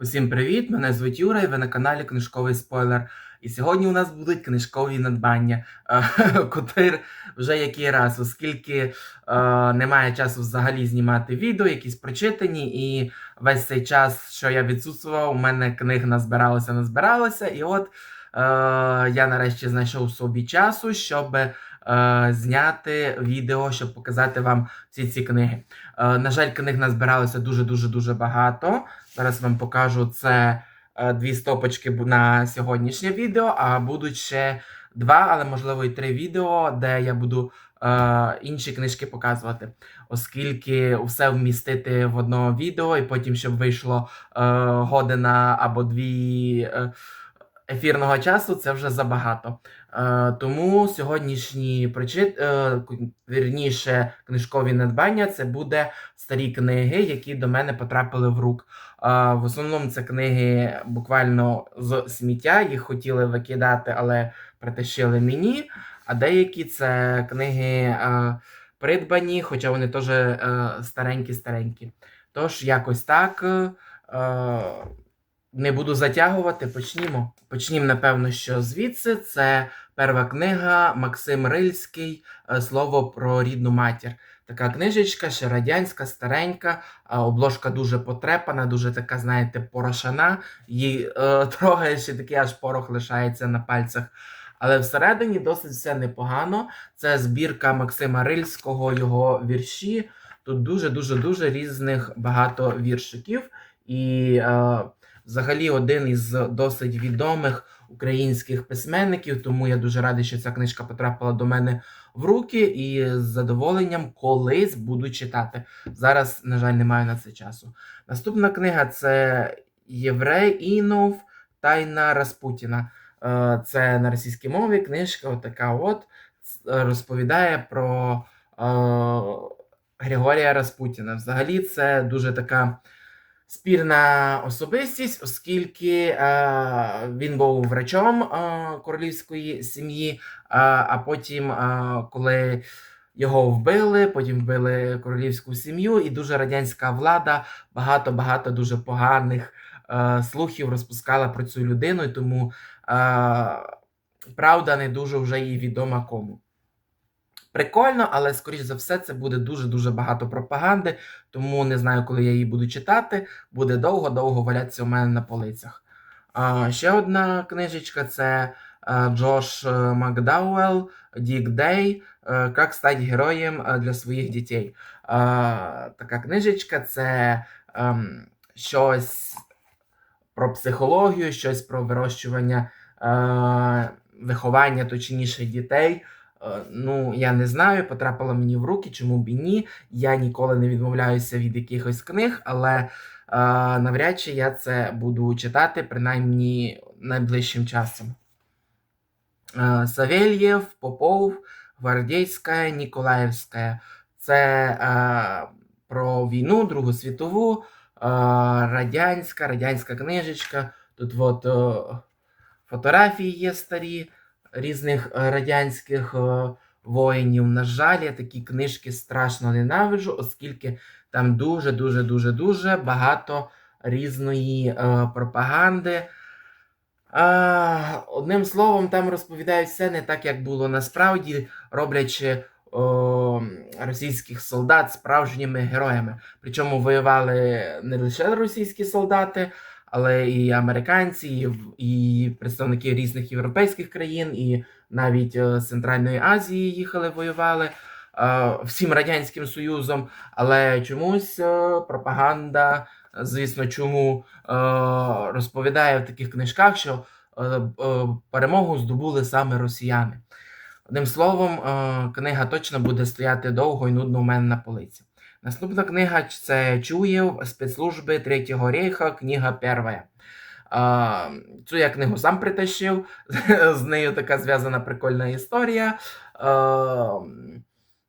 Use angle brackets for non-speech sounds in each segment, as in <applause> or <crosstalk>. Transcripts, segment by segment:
Усім привіт! Мене звуть Юра, і ви на каналі Книжковий Спойлер. І сьогодні у нас будуть книжкові надбання, е, <laughs> котир вже який раз, оскільки е, немає часу взагалі знімати відео, якісь прочитані, і весь цей час, що я відсутствував, у мене книг назбиралося, назбиралося. І от е, я нарешті знайшов собі часу, щоб зняти відео, щоб показати вам всі ці книги. Е, на жаль, книг назбиралося дуже-дуже дуже багато. Зараз вам покажу це е, дві стопочки на сьогоднішнє відео, а будуть ще два, але можливо і три відео, де я буду е, інші книжки показувати, оскільки все вмістити в одно відео, і потім, щоб вийшло е, година або дві е, ефірного часу, це вже забагато. Е, тому сьогоднішні причит, е, вірніше, книжкові надбання це буде старі книги, які до мене потрапили в рук. В основному це книги буквально з сміття, їх хотіли викидати, але притащили мені. А деякі це книги е, придбані, хоча вони теж е, старенькі-старенькі. Тож, якось так. Не буду затягувати, почнімо. Почнімо, напевно, що звідси. Це перша книга Максим Рильський е, Слово про рідну матір. Така книжечка, ще радянська, старенька, обложка дуже потрепана, дуже така, знаєте, порошана. Її е, <laughs> трогаєш і такий аж порох лишається на пальцях. Але всередині досить все непогано. Це збірка Максима Рильського, його вірші. Тут дуже-дуже дуже різних багато віршиків. І е, взагалі один із досить відомих українських письменників. Тому я дуже радий, що ця книжка потрапила до мене в руки і з задоволенням колись буду читати. Зараз, на жаль, не маю на це часу. Наступна книга це Єврей Інов Тайна Распутіна. Е, Це на російській мові книжка, отака от розповідає про е, Григорія Распутіна. Взагалі, це дуже така спірна особистість, оскільки е, він був врачом е, королівської сім'ї, а, а потім, е, коли його вбили, потім вбили королівську сім'ю, і дуже радянська влада багато-багато дуже поганих е, слухів розпускала про цю людину, і тому е, правда не дуже вже їй відома кому. Прикольно, але скоріш за все, це буде дуже-дуже багато пропаганди, тому не знаю, коли я її буду читати. Буде довго-довго валятися у мене на полицях. А, ще одна книжечка це е, Джош е, Макдауелл, Дік Дей е, Как стати героєм е, для своїх дітей. А, така книжечка це ем, щось про психологію, щось про вирощування, е, виховання, точніше, дітей. Е, Ну, я не знаю, потрапила мені в руки, чому б і ні. Я ніколи не відмовляюся від якихось книг, але е, навряд чи я це буду читати, принаймні найближчим часом. Е, Савельєв, Попов, Гвардейська, Ніколаївська. Це е, про війну, Другу світову, е, радянська, радянська книжечка. Тут от е, фотографії є старі різних е, радянських е, воїнів. На жаль, я такі книжки страшно ненавиджу, оскільки там дуже, дуже, дуже, дуже багато різної е, пропаганди. Одним словом, там розповідають все не так, як було насправді, роблячи російських солдат справжніми героями. Причому воювали не лише російські солдати, але і американці, і, представники різних європейських країн, і навіть е, з Центральної Азії їхали, воювали е, всім Радянським Союзом. Але чомусь е, пропаганда, звісно, чому розповідає в таких книжках, що перемогу здобули саме росіяни. Одним словом, книга точно буде стояти довго і нудно у мене на полиці. Наступна книга це Чуєв спецслужби Третього рейха, книга перша. Цю я книгу сам притащив, <laughs> з нею така зв'язана прикольна історія.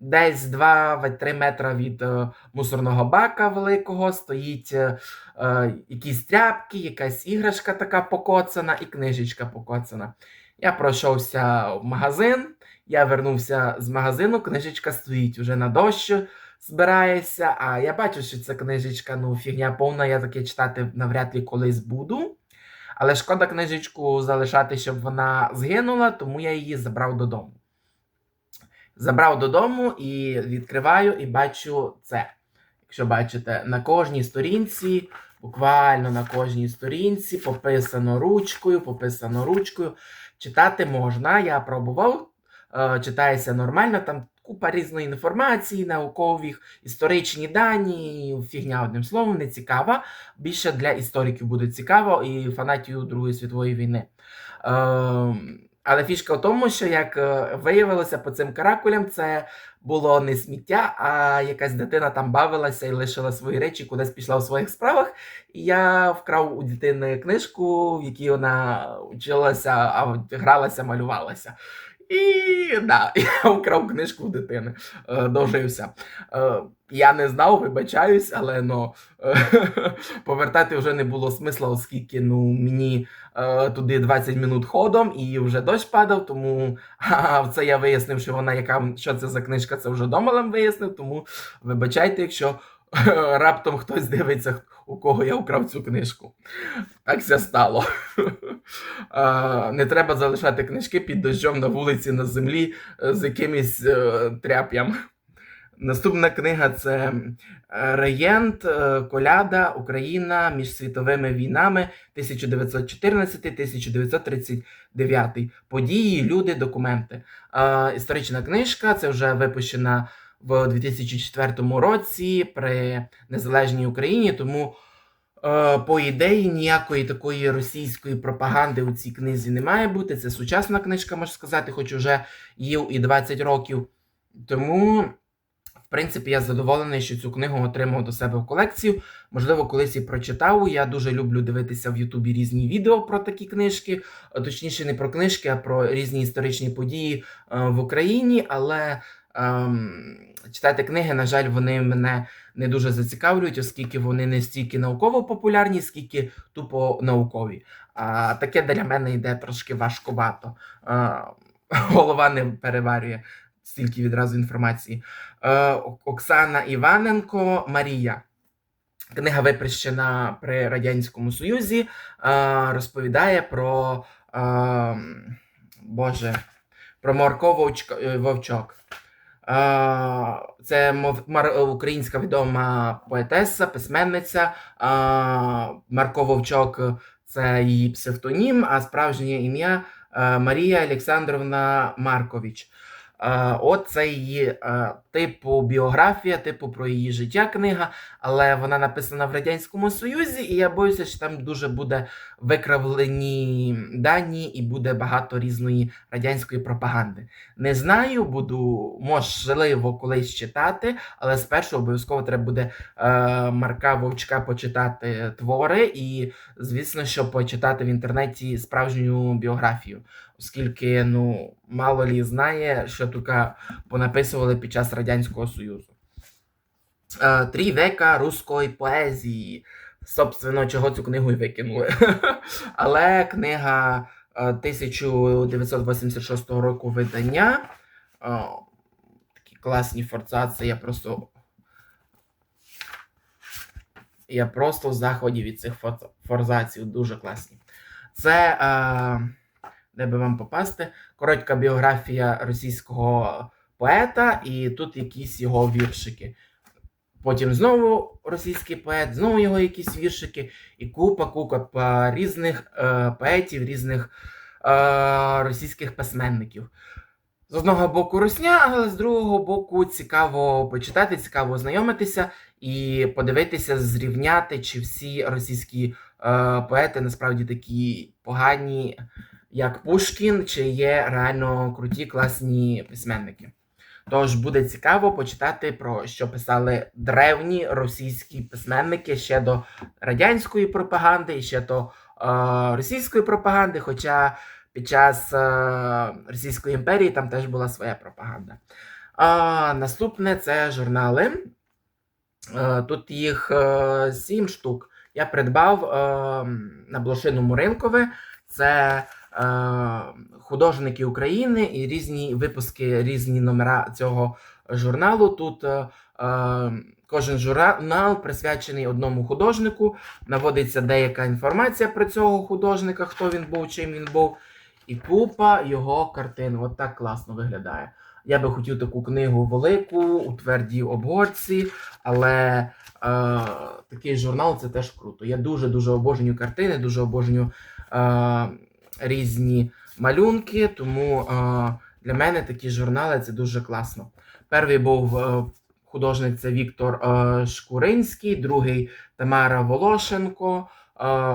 Десь 2-3 метри від е, мусорного бака великого стоїть е, е, якісь тряпки, якась іграшка така покоцана і книжечка покоцана. Я пройшовся в магазин, я вернувся з магазину, книжечка стоїть уже на дощу, збираєшся. А я бачу, що ця книжечка, ну, фігня повна, я таке читати навряд ли колись буду. Але шкода книжечку залишати, щоб вона згинула, тому я її забрав додому. Забрав додому і відкриваю, і бачу це. Якщо бачите, на кожній сторінці, буквально на кожній сторінці, пописано ручкою, пописано ручкою. Читати можна. Я пробував, е, читається нормально, там купа різної інформації, наукових, історичні дані, фігня одним словом, не цікава. Більше для істориків буде цікаво і фанатів Другої світової війни. Ем, але фішка в тому, що як е, виявилося по цим каракулям, це було не сміття, а якась дитина там бавилася і лишила свої речі, кудись пішла у своїх справах. І я вкрав у дитини книжку, в якій вона вчилася, а гралася, малювалася. І да, <laughs> я вкрав книжку у дитини, е, дожився. Е, я не знав, вибачаюсь, але ну, е, <laughs> повертати вже не було смисла, оскільки ну, мені туди 20 минут ходом і вже дощ падав, тому <laughs> а, це я вияснив, що вона яка що це за книжка, це вже домалем вияснив. Тому вибачайте, якщо <laughs> раптом хтось дивиться, у кого я украв цю книжку. Так це стало. <laughs> Не треба залишати книжки під дощом на вулиці, на землі е, з якимось е, тряп'ям. Наступна книга це е, Реєнт Коляда Україна між світовими війнами 1914-1939. Події, люди, документи. Історична книжка. Це вже випущена в 2004 році при незалежній Україні. Тому, е, по ідеї, ніякої такої російської пропаганди у цій книзі не має бути. Це сучасна книжка, можна сказати, хоч уже їй і 20 років. Тому. В принципі, я задоволений, що цю книгу отримав до себе в колекцію. Можливо, колись і прочитав. Я дуже люблю дивитися в Ютубі різні відео про такі книжки, точніше, не про книжки, а про різні історичні події е, в Україні. Але читати книги, на жаль, вони мене не дуже зацікавлюють, оскільки вони не стільки науково популярні, скільки тупо наукові. А таке для мене йде трошки важкувато. Е, <laughs> голова не переварює стільки відразу інформації. Е, Оксана Іваненко Марія. Книга випрещена при Радянському Союзі, е, розповідає про е, Боже, про Марко е, Вовчок. Це українська відома поетеса, письменниця. Марко Вовчок це її псевдонім, а справжнє ім'я е, Марія Олександровна Маркович. Е, От її е, типу біографія, типу про її життя книга, але вона написана в Радянському Союзі, і я боюся, що там дуже буде викравлені дані і буде багато різної радянської пропаганди. Не знаю, буду можливо колись читати, але спершу обов'язково треба буде е, Марка Вовчка почитати твори, і, звісно, що почитати в інтернеті справжню біографію, оскільки ну мало лі знає, що тільки понаписували під час Радянського Союзу. Е, Три века руської поезії. Собственно, чого цю книгу і викинули. <laughs> Але книга е, 1986 року видання. Е, Такі класні форцації. Я просто. Я просто в заході від цих форзацій. Дуже класні. Це. Е, де би вам попасти? Коротка біографія російського поета, і тут якісь його віршики. Потім знову російський поет, знову його якісь віршики, і купа купа різних е, поетів, різних е, російських письменників. З одного боку русня, але з другого боку цікаво почитати, цікаво ознайомитися і подивитися, зрівняти, чи всі російські е, поети насправді такі погані, як Пушкін, чи є реально круті, класні письменники. Тож буде цікаво почитати про що писали древні російські письменники ще до радянської пропаганди і ще до е, російської пропаганди. Хоча під час е, Російської імперії там теж була своя пропаганда. А, наступне це журнали. Е, тут їх е, сім штук. Я придбав е, на блошиному ринкові. Це е, художники України і різні випуски, різні номера цього журналу. Тут е, Е, Кожен журнал присвячений одному художнику, наводиться деяка інформація про цього художника, хто він був, чим він був, і купа його картин. От так класно виглядає. Я би хотів таку книгу велику, у твердій обгорці, але е, такий журнал це теж круто. Я дуже-дуже обожнюю картини, дуже обожнюю е, різні малюнки, тому е, для мене такі журнали це дуже класно. Перший був е, художник Віктор е, Шкуринський, другий Тамара Волошенко.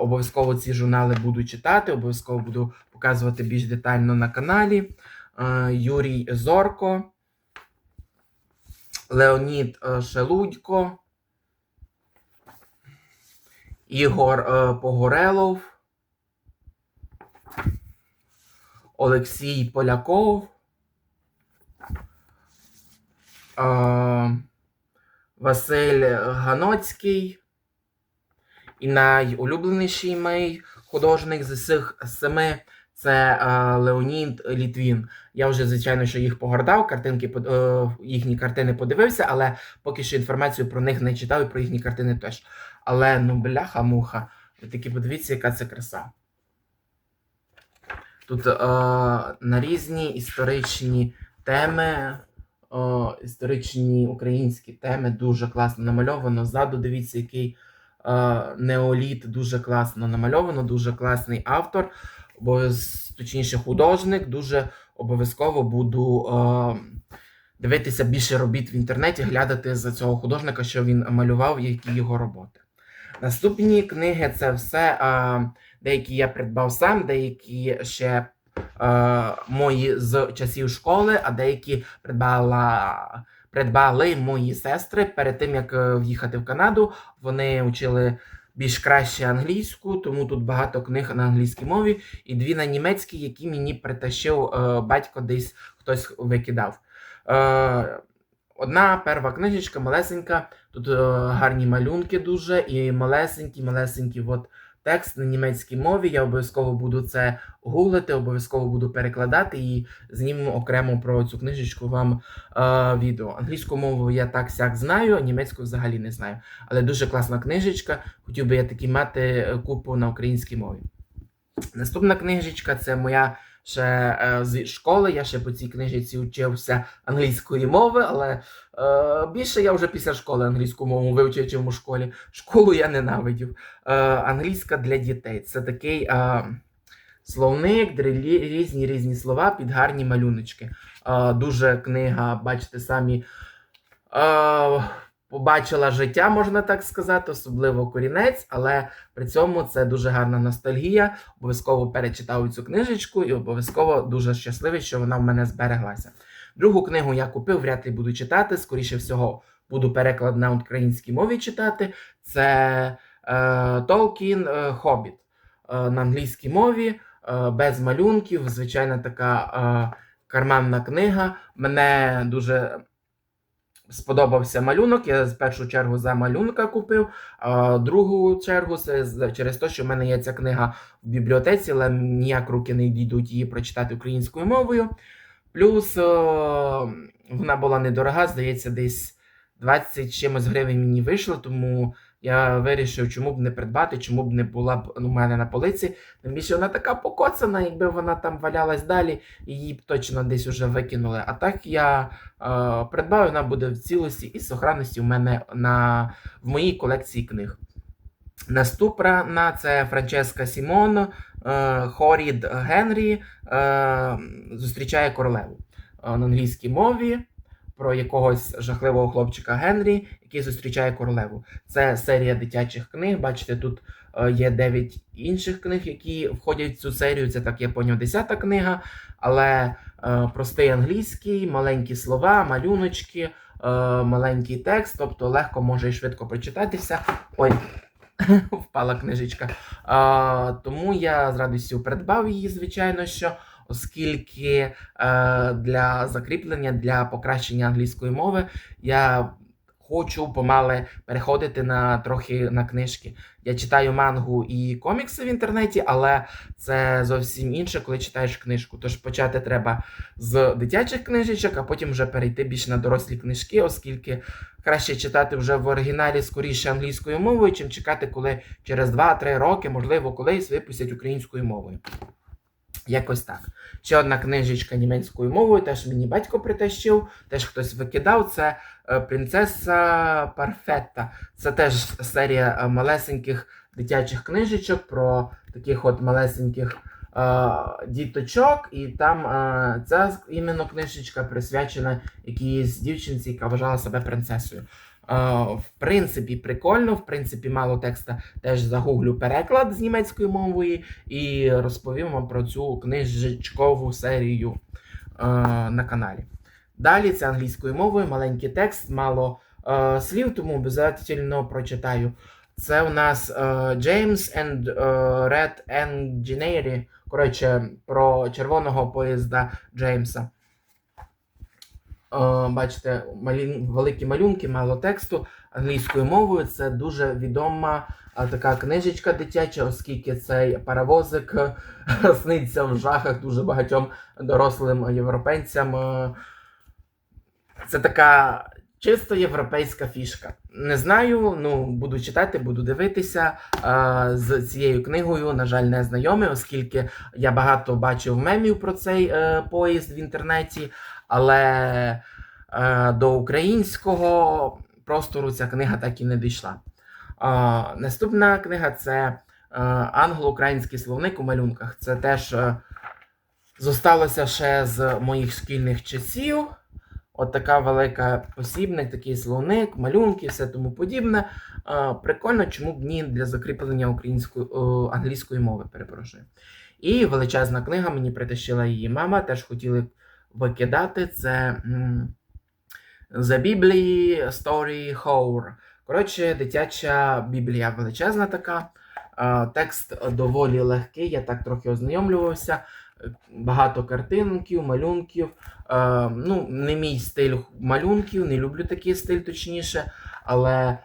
Обов'язково ці журнали буду читати, обов'язково буду показувати більш детально на каналі. Юрій Зорко, Леонід Шелудько, Ігор Погорелов, Олексій Поляков. Василь Ганоцький. І найулюбленіший мій художник з цих семи це е, Леонід Літвін. Я вже, звичайно, що їх погортав, картинки, е, їхні картини подивився, але поки що інформацію про них не читав і про їхні картини теж. Але ну бляха-муха. Ви таки подивіться, яка це краса. Тут е, на різні історичні теми, о, історичні українські теми дуже класно намальовано. Ззаду дивіться, який е, неоліт дуже класно намальовано, дуже класний автор, обов'яз- точніше художник. Дуже обов'язково буду е, дивитися більше робіт в інтернеті, глядати за цього художника, що він малював, які його роботи. Наступні книги це все. Е, деякі я придбав сам, деякі ще е, мої з часів школи, а деякі придбала, придбали мої сестри перед тим, як е, в'їхати в Канаду. Вони вчили більш краще англійську, тому тут багато книг на англійській мові, і дві на німецькій, які мені притащив е, батько десь хтось викидав. Е, Одна перша книжечка, малесенька, тут е, гарні малюнки дуже, і малесенькі, малесенькі от текст на німецькій мові. Я обов'язково буду це гуглити, обов'язково буду перекладати і знімемо окремо про цю книжечку вам е, відео. Англійську мову я так сяк знаю, німецьку взагалі не знаю. Але дуже класна книжечка. Хотів би я такі мати е, купу на українській мові. Наступна книжечка це моя ще е, з школи. Я ще по цій книжці вчився англійської мови, але е, більше я вже після школи англійську мову вивчив, чим у школі. Школу я ненавидів. Е, англійська для дітей. Це такий е, словник, різні різні слова під гарні малюночки. Дуже книга, бачите, самі. Побачила життя, можна так сказати, особливо корінець, але при цьому це дуже гарна ностальгія. Обов'язково перечитав цю книжечку і обов'язково дуже щасливий, що вона в мене збереглася. Другу книгу я купив, вряд ли буду читати. Скоріше всього, буду переклад на українській мові читати. Це е, Толкін е, Хобіт е, на англійській мові, е, без малюнків. Звичайна така е, карманна книга. Мене дуже сподобався малюнок. Я з першу чергу за малюнка купив, а другу чергу це через те, що в мене є ця книга в бібліотеці, але ніяк руки не дійдуть її прочитати українською мовою. Плюс о, вона була недорога, здається, десь 20 чимось гривень мені вийшло, тому я вирішив, чому б не придбати, чому б не була б у мене на полиці. Тим більше вона така покоцана, якби вона там валялась далі, її б точно десь уже викинули. А так я е, придбаю, вона буде в цілості і сохранності в мене на, в моїй колекції книг. Наступна це Франческа Сімон, е, Хорід Генрі е, зустрічає королеву Е, на англійській мові про якогось жахливого хлопчика Генрі, який зустрічає королеву. Це серія дитячих книг. Бачите, тут е, є 9 інших книг, які входять в цю серію. Це так я поняв, 10 книга. Але е, простий англійський, маленькі слова, малюночки, е, маленький текст, тобто легко може і швидко прочитатися. Ой, <laughs> впала книжечка. Е, тому я з радістю придбав її, звичайно, що. Оскільки е, для закріплення, для покращення англійської мови я хочу помале переходити на трохи на книжки. Я читаю мангу і комікси в інтернеті, але це зовсім інше, коли читаєш книжку. Тож почати треба з дитячих книжечок, а потім вже перейти більш на дорослі книжки, оскільки краще читати вже в оригіналі скоріше англійською мовою, чим чекати, коли через 2-3 роки, можливо, колись випустять українською мовою. Якось так. Ще одна книжечка німецькою мовою, теж мені батько притащив, теж хтось викидав. Це е, Принцеса Парфетта. Це теж серія е, малесеньких дитячих книжечок про таких от малесеньких е, діточок. І там е, ця іменно книжечка присвячена якійсь дівчинці, яка вважала себе принцесою. В принципі, прикольно, в принципі, мало текста теж загуглю переклад з німецької мови і розповім вам про цю книжечкову серію на каналі. Далі це англійською мовою, маленький текст, мало слів, тому обов'язково прочитаю. Це у нас James and Red Engineer, коротше, про червоного поїзда Джеймса. Е, бачите, малі, великі малюнки, мало тексту англійською мовою. Це дуже відома е, така книжечка дитяча, оскільки цей паровозик е, <laughs> сниться в жахах дуже багатьом дорослим європейцям. Це така чисто європейська фішка. Не знаю, ну буду читати, буду дивитися. З цією книгою, на жаль, не знайомий, оскільки я багато бачив мемів про цей поїзд в інтернеті, але е, до українського простору ця книга так і не дійшла. Е, наступна книга це е, англо-український словник у малюнках. Це теж е, зосталося ще з моїх шкільних часів. От така велика посібник, такий словник, малюнки, все тому подібне. Е, прикольно, чому б ні для закріплення української о, англійської мови, перепрошую. І величезна книга, мені притащила її мама, теж хотіли викидати. Це The Biblii Story Hour. Коротше, дитяча біблія величезна така. Текст доволі легкий, я так трохи ознайомлювався. Багато картинків, малюнків. Ну, не мій стиль малюнків, не люблю такий стиль точніше, але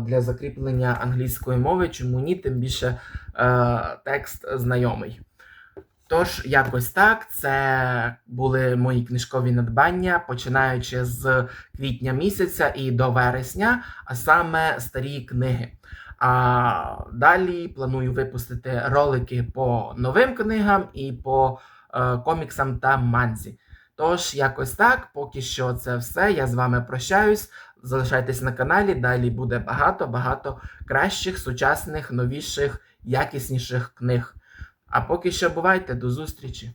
для закріплення англійської мови, чому ні, тим більше текст знайомий. Тож, якось так, це були мої книжкові надбання, починаючи з квітня місяця і до вересня, а саме старі книги. А далі планую випустити ролики по новим книгам і по е, коміксам та манзі. Тож, якось так, поки що це все. Я з вами прощаюсь. Залишайтесь на каналі, далі буде багато-багато кращих, сучасних, новіших, якісніших книг. А поки що бувайте, до зустрічі!